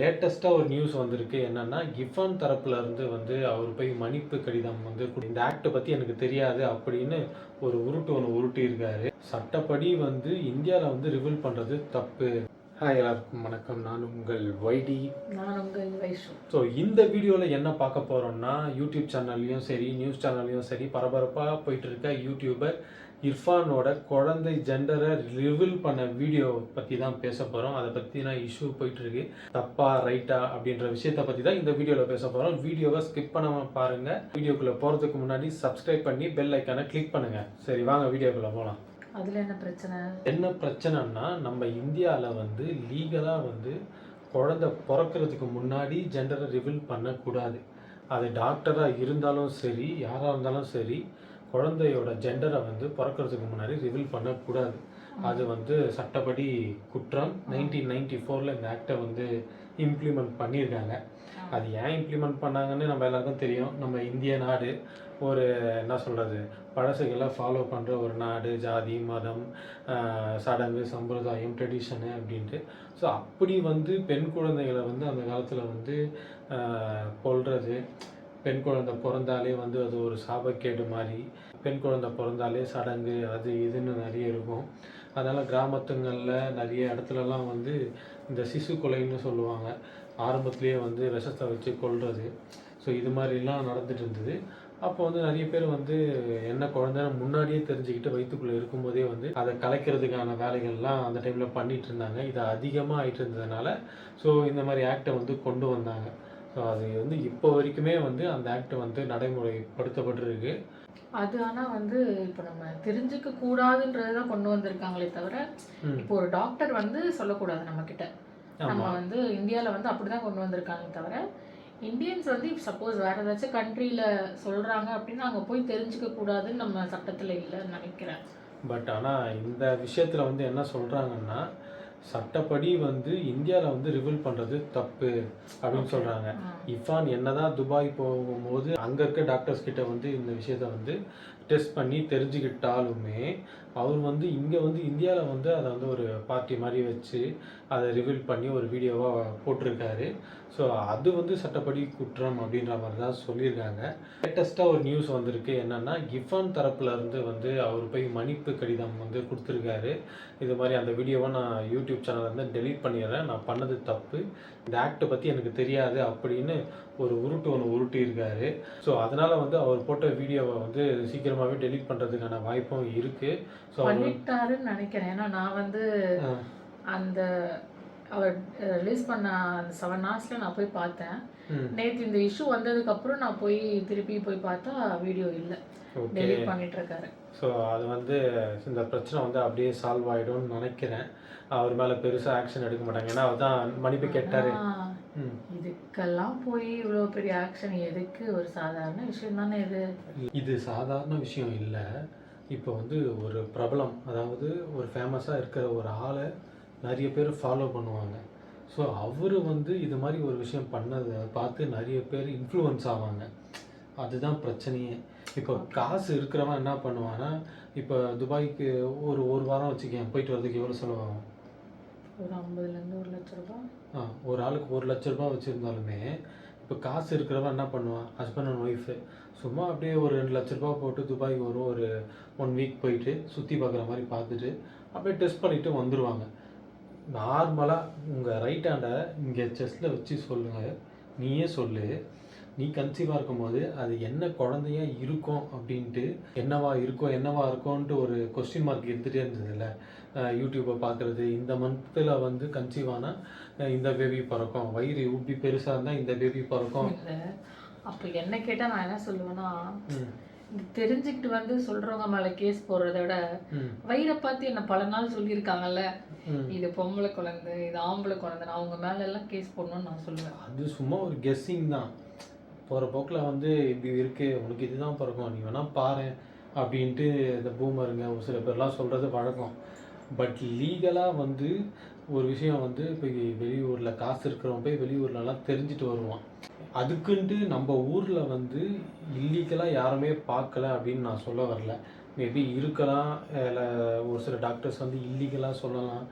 லேட்டஸ்ட்டாக ஒரு நியூஸ் வந்திருக்கு. என்னன்னா கிஃபான் தரப்புல இருந்து வந்து அவர் போய் மன்னிப்பு கடிதம் வந்து இந்த ஆக்டை பற்றி எனக்கு தெரியாது அப்படின்னு ஒரு உருட்டு ஒன்று உருட்டி இருக்காரு சட்டப்படி வந்து இந்தியாவில் வந்து ரிவீல் பண்ணுறது தப்பு. ஹாய் எல்லாருக்கும் வணக்கம். நான் உங்கள் ஒய்டி நான் உங்கள் வைஷு ஸோ இந்த வீடியோவில் என்ன பார்க்க போகிறோம்னா யூடியூப் சேனல்லையும் சரி நியூஸ் சேனல்லையும் சரி பரபரப்பாக போயிட்டு இருக்க யூடியூபர் இர்ஃபானோட குழந்தை ஜெண்டரை ரிவீல் பண்ண வீடியோ பற்றி தான் பேச போகிறோம் அதை பற்றினா இஷ்யூ போயிட்டு இருக்கு தப்பா ரைட்டா அப்படின்ற விஷயத்தை பற்றி தான் இந்த வீடியோவில் பேச போகிறோம் வீடியோவை ஸ்கிப் பண்ணாமல் பாருங்கள் வீடியோக்குள்ளே போகிறதுக்கு முன்னாடி சப்ஸ்கிரைப் பண்ணி பெல் ஐக்கானை கிளிக் பண்ணுங்கள் சரி வாங்க வீடியோக்குள்ளே போகலாம் அதில் என்ன பிரச்சனை? என்ன பிரச்சனைன்னா நம்ம இந்தியாவில் வந்து லீகலாக வந்து குழந்தை பிறக்கிறதுக்கு முன்னாடி ஜெண்டரை ரிவீல் பண்ணக்கூடாது. அது டாக்டராக இருந்தாலும் சரி யாராக இருந்தாலும் சரி குழந்தையோட ஜெண்டரை வந்து பிறக்கிறதுக்கு முன்னாடி ரிவீல் பண்ணக்கூடாது. அது வந்து சட்டப்படி குற்றம். நைன்டீன் நைன்டி ஃபோரில் இந்த ஆக்டை வந்து இம்ப்ளிமெண்ட் பண்ணியிருக்காங்க. அது ஏன் இம்ப்ளிமெண்ட் பண்ணாங்கன்னு நம்ம எல்லாருக்கும் தெரியும். நம்ம இந்திய நாடு ஒரு என்ன சொல்கிறது பழசுகளை ஃபாலோ பண்ணுற ஒரு நாடு ஜாதி மதம் சடங்கு சம்பிரதாயம் ட்ரெடிஷனு அப்படின்ட்டு. ஸோ அப்படி வந்து பெண் குழந்தைகளை வந்து அந்த காலத்தில் வந்து கொல்றது. பெண் குழந்தை பிறந்தாலே வந்து அது ஒரு சாபக்கேடு மாதிரி. பெண் குழந்தை பிறந்தாலே சடங்கு அது இதுன்னு நிறைய இருக்கும். அதனால் கிராமத்துங்களில் நிறைய இடத்துலலாம் வந்து இந்த சிசு கொலைன்னு சொல்லுவாங்க. ஆரம்பத்துலேயே வந்து விஷத்தை வச்சு கொள்வது ஸோ இது மாதிரிலாம் நடந்துட்டு இருந்தது. அப்போ வந்து நிறைய பேர் வந்து என்ன குழந்தைன்னு முன்னாடியே தெரிஞ்சுக்கிட்டு வயிற்றுக்குள்ளே இருக்கும்போதே வந்து அதை கலைக்கிறதுக்கான வேலைகள்லாம் அந்த டைமில் பண்ணிட்டு இருந்தாங்க. இது அதிகமாக ஆயிட்டு இருந்ததுனால ஸோ இந்த மாதிரி ஆக்டை வந்து கொண்டு வந்தாங்க. ஸோ அது வந்து இப்போ வரைக்குமே வந்து அந்த ஆக்ட் வந்து நடைமுறைப்படுத்தப்பட்டிருக்கு. அது ஆனால் வந்து இப்போ நம்ம தெரிஞ்சுக்க கூடாதுன்றது தான் கொண்டு வந்திருக்காங்களே தவிர. இப்போ ஒரு டாக்டர் வந்து சொல்லக்கூடாது நம்ம கிட்ட நம்ம வந்து இந்தியாவில் வந்து அப்படி தான் கொண்டு வந்திருக்காங்க தவிர இந்தியன்ஸ் வந்து சப்போஸ் வேற ஏதாச்சும் கண்ட்ரியில் சொல்கிறாங்க அப்படின்னு அங்கே போய் தெரிஞ்சுக்க கூடாதுன்னு நம்ம சட்டத்தில் இல்லைன்னு நினைக்கிறேன். பட் ஆனால் இந்த விஷயத்தில் வந்து என்ன சொல்கிறாங்கன்னா சட்டப்படி வந்து இந்தியாவில் வந்து ரிவீல் பண்ணுறது தப்பு அப்படின்னு. சொல்கிறாங்க. இஃபான் என்னதான் துபாய் போகும்போது அங்கே இருக்க டாக்டர்ஸ் கிட்ட வந்து இந்த விஷயத்த வந்து டெஸ்ட் பண்ணி தெரிஞ்சுக்கிட்டாலுமே அவர் வந்து இங்கே வந்து இந்தியாவில் வந்து அதை வந்து ஒரு பார்ட்டி மாதிரி வச்சு அதை ரிவீல் பண்ணி ஒரு வீடியோவாக போட்டிருக்காரு. ஸோ அது வந்து சட்டப்படி குற்றம் அப்படின்ற மாதிரி தான் சொல்லியிருக்காங்க. லேட்டஸ்ட்டாக ஒரு நியூஸ் வந்திருக்கு. என்னென்னா கிஃபான் தரப்புலேருந்து வந்து அவர் போய் மன்னிப்பு கடிதம் வந்து கொடுத்துருக்காரு. இது மாதிரி அந்த வீடியோவை நான் யூடியூப் சேனலில் இருந்து டெலீட் பண்ணிடுறேன். நான் பண்ணது தப்பு. இந்த ஆக்டை பற்றி எனக்கு தெரியாது அப்படின்னு ஒரு உருட்டு ஒன்று உருட்டி இருக்காரு ஸோ அதனால் வந்து அவர் போட்ட வீடியோவை வந்து சீக்கிரமாகவே டெலீட் பண்ணுறதுக்கான வாய்ப்பும் இருக்குது ஸோ பண்ணிட்டாருன்னு நினைக்கிறேன். ஏன்னா நான் வந்து அந்த அவர் ரிலீஸ் பண்ண அந்த செவன் ஹவர்ஸில் நான் போய் பார்த்தேன். நேற்று இந்த இஷ்யூ வந்ததுக்கப்புறம் நான் போய் திருப்பி போய் பார்த்தா வீடியோ இல்லை. டெலிட் பண்ணிட்டு இருக்காரு ஸோ அது வந்து இந்த பிரச்சனை வந்து அப்படியே சால்வ் ஆகிடும்னு நினைக்கிறேன். அவர் மேலே பெருசாக ஆக்ஷன் எடுக்க மாட்டாங்க. ஏன்னா அவர் தான் மன்னிப்பு கேட்டார். இதுக்கெல்லாம் போய் இவ்வளோ பெரிய ஆக்ஷன் எதுக்கு? ஒரு சாதாரண விஷயம் தானே இது. இது சாதாரண விஷயம் இல்லை. இப்போ வந்து ஒரு பிரபலம் அதாவது ஒரு ஃபேமஸாக இருக்கிற ஒரு ஆளை நிறைய பேர் ஃபாலோ பண்ணுவாங்க. ஸோ அவர் வந்து இது மாதிரி ஒரு விஷயம் பண்ணதை பார்த்து நிறைய பேர் இன்ஃப்ளூயன்ஸ் ஆவாங்க. அதுதான் பிரச்சனையே. இப்போ காசு இருக்கிறவன் என்ன பண்ணுவான்னா இப்போ துபாய்க்கு ஒரு ஒரு வாரம் வச்சுக்கேன் போயிட்டு வரதுக்கு எவ்வளோ செலவாகும்? ஒரு ஐம்பதுலேருந்து ஒரு லட்ச ரூபா. ஆ ஒரு ஆளுக்கு ஒரு லட்ச ரூபாய் வச்சுருந்தாலுமே இப்போ காசு இருக்கிறவன் என்ன பண்ணுவான்? ஹஸ்பண்ட் அண்ட் ஒய்ஃபு சும்மா அப்படியே ஒரு ரெண்டு லட்ச ரூபா போட்டு துபாய்க்கு வரும் ஒரு ஒன் வீக் போயிட்டு சுற்றி பார்க்குற மாதிரி பார்த்துட்டு அப்படியே டெஸ்ட் பண்ணிவிட்டு வந்துடுவாங்க நார்மலாக உங்கள் ரைட் ஹேண்டை இங்கே செஸ்ட்டில் வச்சு சொல்லுங்கள் நீயே சொல்லு. நீ கன்சீவாக இருக்கும்போது அது என்ன குழந்தையா இருக்கும் அப்படின்ட்டு என்னவா இருக்கும் என்னவா இருக்கும்ன்ட்டு ஒரு கொஸ்டின் மார்க் எடுத்துகிட்டே இருந்ததில்லை. யூடியூப்பை பார்க்குறது. இந்த மந்தில் வந்து கன்சீவ் ஆனால் இந்த பேபி பிறக்கும். வயிறு உப்பி பெருசாக இருந்தால் இந்த பேபி பிறக்கும். அப்போ என்ன கேட்டால் நான் என்ன சொல்லுவேன்னா தெரிஞ்சுக்கிட்டு வந்து சொல்கிறவங்க மேலே கேஸ் போடுறத விட வயிறை பார்த்து என்ன பல நாள் சொல்லியிருக்காங்கல்ல. இது பொம்பளை குழந்தை இது ஆம்பளை குழந்தை நான் அவங்க மேல எல்லாம் கேஸ் போடணும்னு நான் சொல்லுவேன். அது சும்மா ஒரு கெஸ்ஸிங் தான். போகிற போக்கில் வந்து இப்படி இருக்கு. உனக்கு இதுதான் பிறக்கும். நீ வேணால் பாரு அப்படின்ட்டு இந்த பூமருங்க ஒரு சில பேர்லாம் சொல்கிறது வழக்கம் பட் லீகலாக வந்து ஒரு விஷயம் வந்து இப்போ வெளியூரில் காசு இருக்கிறவன் போய் வெளியூர்லலாம் தெரிஞ்சுட்டு வருவான். அதுக்குன்ட்டு நம்ம ஊரில் வந்து இல்லீகலாக யாருமே பார்க்கல அப்படின்னு நான் சொல்ல வரல. மேபி இருக்கலாம். இல்லை ஒரு சில டாக்டர்ஸ் வந்து இல்லீகலாக சொல்லலாம்.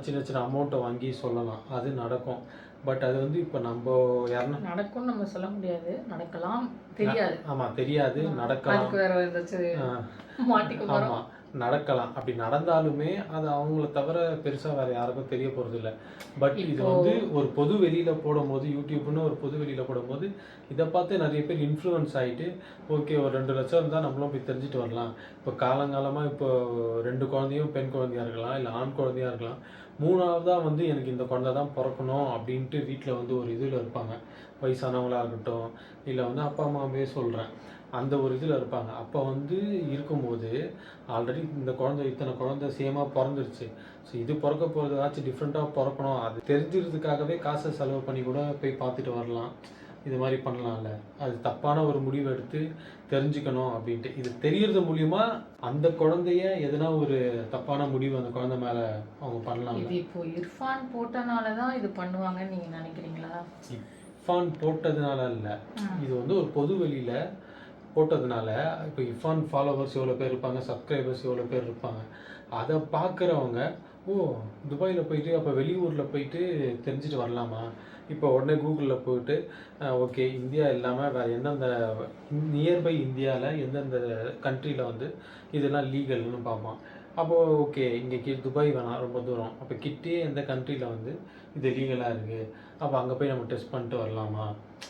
சின்ன சின்ன அமௌண்ட்டை வாங்கி சொல்லலாம். அது நடக்கும். பட் அது வந்து இப்போ நம்ம யாருன்னா நடக்கும்னு நம்ம சொல்ல முடியாது. நடக்கலாம். தெரியாது. ஆமாம் தெரியாது. நடக்கலாம். ஆமாம் நடக்கலாம். அப்படி நடந்தாலுமே அது அவங்கள தவிர பெருசாக வேற யாருக்கும் தெரிய போகிறது இல்லை. பட் இது வந்து ஒரு பொது வெளியில் போடும்போது யூடியூப்னு ஒரு பொது வெளியில் போடும்போது இதை பார்த்து நிறைய பேர் இன்ஃப்ளூயன்ஸ் ஆகிட்டு ஓகே ஒரு ரெண்டு லட்சம் இருந்தால் நம்மளும் போய் தெரிஞ்சுட்டு வரலாம். இப்போ காலங்காலமாக இப்போ ரெண்டு குழந்தையும் பெண் குழந்தையா இருக்கலாம் இல்லை ஆண் குழந்தையா இருக்கலாம். மூணாவதாக வந்து எனக்கு இந்த குழந்தை தான் பிறக்கணும் அப்படின்ட்டு வீட்டில் வந்து ஒரு இதில் இருப்பாங்க. வயசானவங்களா இருக்கட்டும் இல்லை வந்து அப்பா அம்மாவே சொல்கிறேன் அந்த ஒரு இதில் இருப்பாங்க. அப்போ வந்து இருக்கும்போது ஆல்ரெடி இந்த குழந்தை இத்தனை குழந்தை சேமாக பிறந்துருச்சு. ஸோ இது பிறக்க போகிறதாச்சும் டிஃப்ரெண்ட்டாக பிறக்கணும். அது தெரிஞ்சுக்கிறதுக்காகவே காசை செலவு பண்ணி கூட போய் பார்த்துட்டு வரலாம். இது மாதிரி பண்ணலாம்ல. அது தப்பான ஒரு முடிவு எடுத்து தெரிஞ்சுக்கணும் அப்படின்ட்டு. இது தெரியறது மூலியமா அந்த குழந்தைய எதனா ஒரு தப்பான முடிவு அந்த குழந்தை மேலே அவங்க பண்ணலாம்ல. இது இப்போ இர்ஃபான் போட்டனால தான் இது பண்ணுவாங்கன்னு நீங்க நினைக்கிறீங்களா? இஃபான் போட்டதுனால இல்லை. இது வந்து ஒரு பொது வெளியில் போட்டதுனால இப்போ இஃபான் ஃபாலோவர்ஸ் எவ்வளோ பேர் இருப்பாங்க சப்ஸ்கிரைபர்ஸ் எவ்வளோ பேர் இருப்பாங்க அதை பார்க்குறவங்க ஓ துபாயில் போயிட்டு அப்போ வெளியூரில் போயிட்டு தெரிஞ்சுட்டு வரலாமா? இப்போ உடனே கூகுளில் போயிட்டு ஓகே இந்தியா இல்லாமல் வேறு எந்தெந்த நியர்பை இந்தியாவில் எந்தெந்த கண்ட்ரியில் வந்து இதெல்லாம் லீகல்னு பார்ப்பான். அப்போது ஓகே இங்கே கி துபாய் வேணாம் ரொம்ப தூரம். அப்போ கிட்டே எந்த கண்ட்ரியில் வந்து இது லீகலாக இருக்குது அப்போ அங்கே போய் நம்ம டெஸ்ட் பண்ணிட்டு வரலாமா?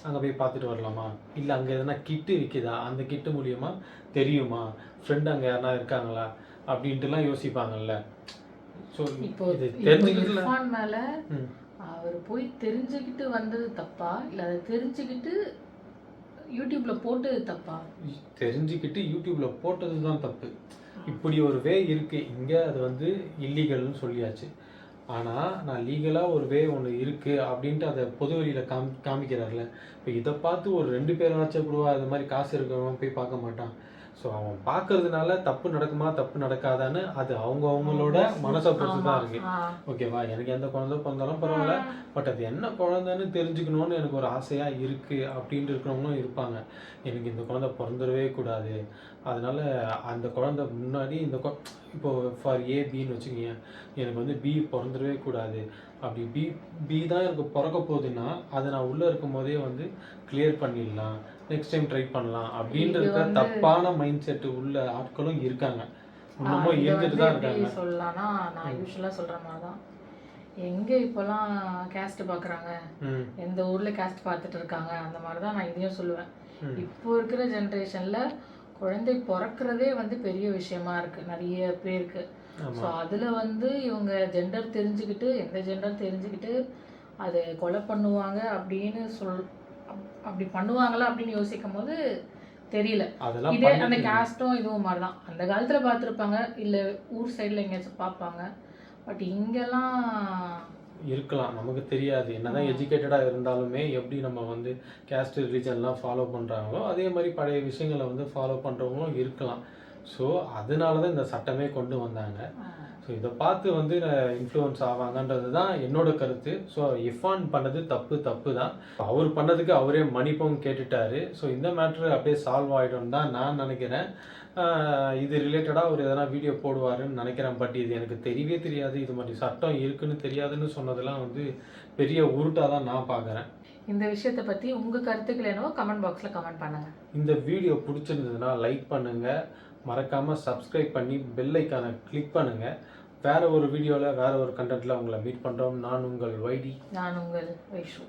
அங்கே போய் பார்த்துட்டு வரலாமா? இல்லை அங்கே எதனா கிட்டு விற்கிதா அந்த கிட்டு மூலியமா தெரியுமா? ஃப்ரெண்டு அங்கே யாருனா இருக்காங்களா? அப்படின்ட்டுலாம் யோசிப்பாங்கல்ல. ஸோ இப்போ இது இர்ஃபான் மேல. அவர் போய் தெரிஞ்சுக்கிட்டு வந்தது தப்பா? இல்ல அதை தெரிஞ்சுக்கிட்டு யூடியூப்ல போட்டது தப்பா? தெரிஞ்சுக்கிட்டு யூடியூப்ல போட்டது தான் தப்பு இப்படி ஒரு வே இருக்கு. இங்கே அது வந்து இல்லீகல்னு சொல்லியாச்சு. ஆனால் நான் லீகலாக ஒரு வே ஒன்று இருக்குது அப்படின்ட்டு அதை பொது வெளியில் காம் காமிக்கிறார்ல இப்போ இதை பார்த்து ஒரு ரெண்டு பேராச்சும் கூட அது மாதிரி காசு இருக்கிறவன் போய் பார்க்க மாட்டான். ஸோ அவன் பார்க்கறதுனால தப்பு நடக்குமா தப்பு நடக்காதான்னு அது அவங்க அவங்களோட மனசை பொறுத்து தான் இருக்கு. ஓகேவா? எனக்கு எந்த குழந்தை பிறந்தாலும் பரவாயில்ல. பட் அது என்ன குழந்தைன்னு தெரிஞ்சுக்கணும்னு எனக்கு ஒரு ஆசையாக இருக்குது அப்படின்ட்டு இருக்கிறவங்களும் இருப்பாங்க. எனக்கு இந்த குழந்தை பிறந்துடவே கூடாது. அதனால அந்த குழந்தை முன்னாடி இந்த கொ இப்போ ஃபார் ஏ பின்னு வச்சுக்கோங்க. எனக்கு வந்து பி பிறந்துடவே கூடாது. அப்படி பி பி தான் எனக்கு பிறக்க போகுதுன்னா அதை நான் உள்ளே இருக்கும் போதே வந்து கிளியர் பண்ணிடலாம். நெக்ஸ்ட் டைம் ட்ரை பண்ணலாம். அப்படின்ற தப்பான மைண்ட் செட்டு உள்ள ஆட்களும் இருக்காங்க. இன்னமும் இருந்துட்டு தான் இருக்காங்க. சொல்லலாம்னா நான் யூஸ்வலாக சொல்ற மாதிரி தான் எங்க இப்போலாம் கேஸ்ட் பார்க்குறாங்க எந்த ஊர்ல கேஸ்ட் பார்த்துட்டு இருக்காங்க? அந்த மாதிரி தான் நான் இதையும் சொல்லுவேன். இப்போ இருக்கிற ஜென்ரேஷன்ல குழந்தை பிறக்கிறதே வந்து பெரிய விஷயமா இருக்கு. நிறைய பேருக்கு. ஸோ அதில் வந்து இவங்க ஜெண்டர் தெரிஞ்சுக்கிட்டு எந்த ஜெண்டர் தெரிஞ்சுக்கிட்டு அதை கொலை பண்ணுவாங்க அப்படின்னு சொல் அப்படி பண்ணுவாங்களா அப்படின்னு யோசிக்கும் போது தெரியல. அதெல்லாம் இதே அந்த கேஸ்டும் இதுவும் மாதிரி தான் அந்த காலத்தில் பார்த்துருப்பாங்க. இல்லை ஊர் சைடில் எங்கேயாச்சும் பார்ப்பாங்க. பட் இங்கெல்லாம் இருக்கலாம். நமக்கு தெரியாது. என்னதான் எஜுகேட்டடாக இருந்தாலுமே எப்படி நம்ம வந்து கேஸ்ட் ரிலீஜன்லாம் ஃபாலோ பண்ணுறாங்களோ அதே மாதிரி பழைய விஷயங்களை வந்து ஃபாலோ பண்ணுறவங்களும் இருக்கலாம். ஸோ அதனால தான் இந்த சட்டமே கொண்டு வந்தாங்க. ஸோ இதை பார்த்து வந்து இன்ஃப்ளூயன்ஸ் ஆவாங்கன்றது தான் என்னோட கருத்து. ஸோ இஃபான் பண்ணது தப்பு தப்பு தான் அவர் பண்ணதுக்கு அவரே மன்னிப்பும் கேட்டுட்டாரு. ஸோ இந்த மேட்ரு அப்படியே சால்வ் ஆகிடும் தான் நான் நினைக்கிறேன். இது ரிலேட்டடாக அவர் எதனா வீடியோ போடுவாருன்னு நினைக்கிறேன். பட் இது எனக்கு தெரியவே தெரியாது. இது மாதிரி சட்டம் இருக்குன்னு தெரியாதுன்னு சொன்னதெல்லாம் வந்து பெரிய உருட்டாக தான் நான் பார்க்குறேன். இந்த விஷயத்தை பற்றி உங்கள் கருத்துக்கள் என்னவோ கமெண்ட் பாக்ஸில் கமெண்ட் பண்ணுங்கள் இந்த வீடியோ பிடிச்சிருந்ததுன்னா லைக் பண்ணுங்கள் மறக்காமல் சப்ஸ்கிரைப் பண்ணி பெல் ஐக்கானை கிளிக் பண்ணுங்கள் வேறு ஒரு வீடியோவில் வேறு ஒரு கண்டென்ட்டில் உங்களை மீட் பண்ணுறோம் நான் உங்கள் வைடி நான் உங்கள் வைஷ்ணு